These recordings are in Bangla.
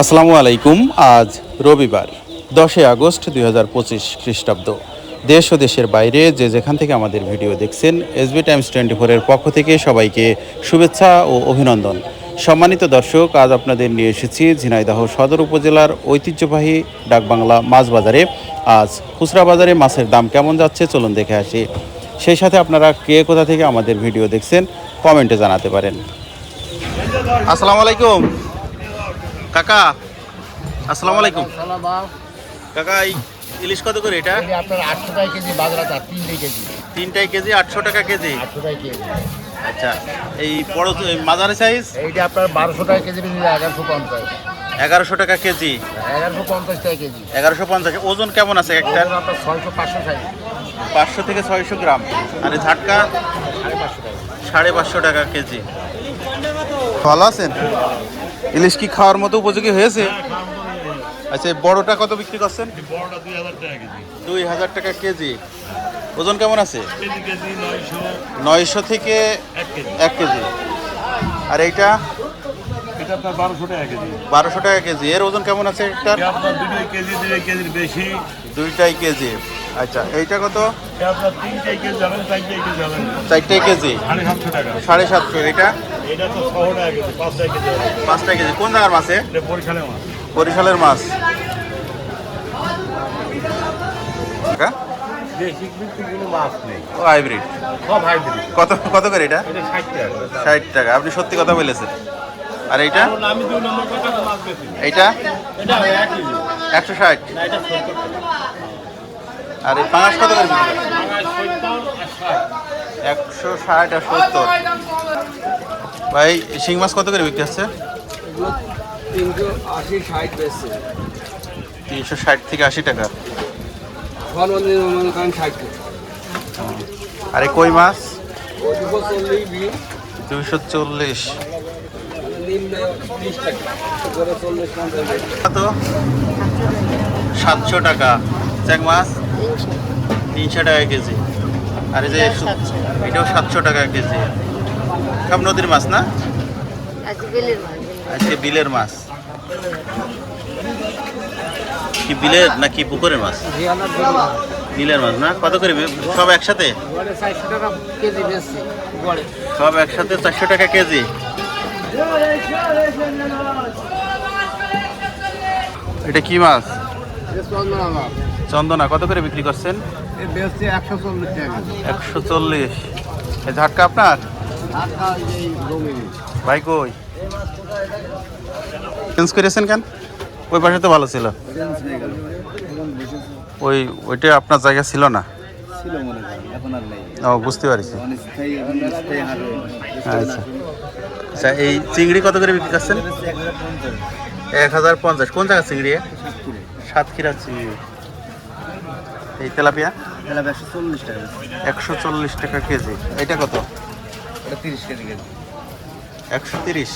আসসালামু আলাইকুম, আজ রবিবার, দশই আগস্ট দুই হাজার পঁচিশ খ্রিস্টাব্দ। দেশ ও দেশের বাইরে যে যেখান থেকে আমাদের ভিডিও দেখছেন এসবি টাইমস টোয়েন্টি ফোরের পক্ষ থেকে সবাইকে শুভেচ্ছা ও অভিনন্দন। সম্মানিত দর্শক, আজ আপনাদের নিয়ে এসেছি ঝিনাইদহ সদর উপজেলার ঐতিহ্যবাহী ডাকবাংলা মাছ বাজারে। আজ খুচরা বাজারে মাছের দাম কেমন যাচ্ছে চলুন দেখে আসি। সেই সাথে আপনারা কে কোথা থেকে আমাদের ভিডিও দেখছেন, কমেন্টে জানাতে পারেন। আসসালামু আলাইকুম। কাকা আসসালামু আলাইকুম। কাকা এই ইলিশ কত করে এটা? আপনার আটশো টাকা কেজি বাজারা তার তিনটে কেজি। তিনটাই কেজি আটশো টাকা কেজি? আটশো টাকা কেজি। আচ্ছা এই বড় মাঝারি সাইজ এইটা আপনার বারোশো টাকা কেজি এগারোশো পঞ্চাশ এগারোশো টাকা কেজি। এগারোশো পঞ্চাশ টাকা কেজি। এগারোশো পঞ্চাশ ওজন কেমন আছে একটা? ছয়শো পাঁচশো সাইজ। পাঁচশো থেকে ছয়শো গ্রাম। আর ঝাটকা? সাড়ে পাঁচশো টাকা। সাড়ে পাঁচশো টাকা কেজি। ভালো আছেন? ইলিশ কি খাওয়ার মতো উপযোগী হয়েছে? আচ্ছা এই বড়টা কত বিক্রি করছেন? দুই হাজার টাকা কেজি। ওজন কেমন আছে? নয়শো থেকে এক কেজি। আর এইটা? বারোশো টাকা কেজি। এর ওজন কেমন আছে দুইটাই কেজি। আচ্ছা এইটা কত? তিনটাই কেজি সাড়ে সাতশো এটা? পাঁচটা কেজি কোন জায়গার মাছে মাছ। বরিশালের মাছ। কত কত করে এটা? এটা ষাট টাকা। আপনি সত্যি কথা বলেছেন। আর এইটা? কারণ আমি দুই নম্বর কথা মাছ বেশি এইটা? কেজি একশো ষাট না এটা সত্তর টাকা আর এই পাঁচ কত করে একশো ষাট আর সত্তর। ভাই শিং মাছ কত করে বিক্রি হচ্ছে? তিনশো ষাট তিনশো ষাট থেকে আশি টাকা। আর কই মাছ? দুশো চল্লিশ। সাতশো টাকা। চ্যাং মাছ তিনশো টাকা কেজি। আর এই যে এটাও সাতশো টাকা। কেজি। সব নদীর মাছ না? আজকে বেলের বিলের মাছ। কি বিলের নাকি পুকুরের মাছ? বিলের মাছ না? কত করে সব একসাথে? সব একসাথে চারশো টাকা কেজি। এটা কি মাছ। চন্দনা কত করে বিক্রি করছেন? একশো চল্লিশ ঝাটকা আপনার? ভাই কই? চেঞ্জ করেছেন কেন? ওই পাশে তো ভালো ছিল। ওই ওইটা আপনার জায়গা ছিল না? ও বুঝতে পারছি। আচ্ছা। আচ্ছা এই চিংড়ি কত করে বিক্রি করছেন? এক হাজার পঞ্চাশ। কোন জায়গার চিংড়ি? সাতক্ষীরা। চিংড়ি। এই তেলাপিয়া? একশো চল্লিশ টাকা একশো চল্লিশ টাকা কেজি। এটা কত? এটা তিরিশ কেজি কেজি। একশো তিরিশ?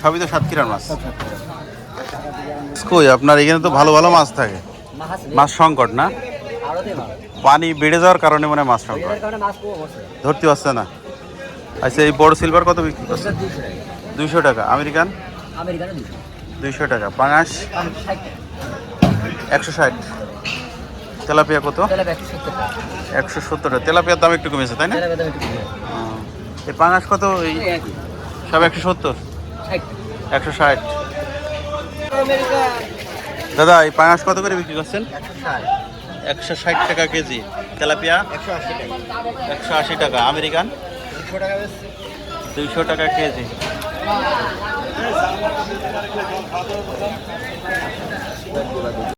সবই তো সাতক্ষীরার মাছ। কই আপনার এখানে তো ভালো ভালো মাছ থাকে। মাছ সংকট না? পানি বেড়ে যাওয়ার কারণে মানে মাছ সংকট। ধরতে পারছে না। আচ্ছা এই বড় সিলভার কত বিক্রি করছে? দুইশো টাকা। আমেরিকান? দুইশো। টাকা। পাঙাশ? একশো ষাট। তেলাপিয়া কত? একশো সত্তর। টাকা তেলাপিয়ার দাম একটু কমেছে তাই না। এই পাঙাশ কত? এই সব একশো সত্তর? একশো ষাট। দাদা এই পাঙাশ কত করে বিক্রি করছেন? একশো ষাট। টাকা কেজি। তেলাপিয়া? একশো আশি টাকা। আমেরিকান? দুইশো টাকা কেজি।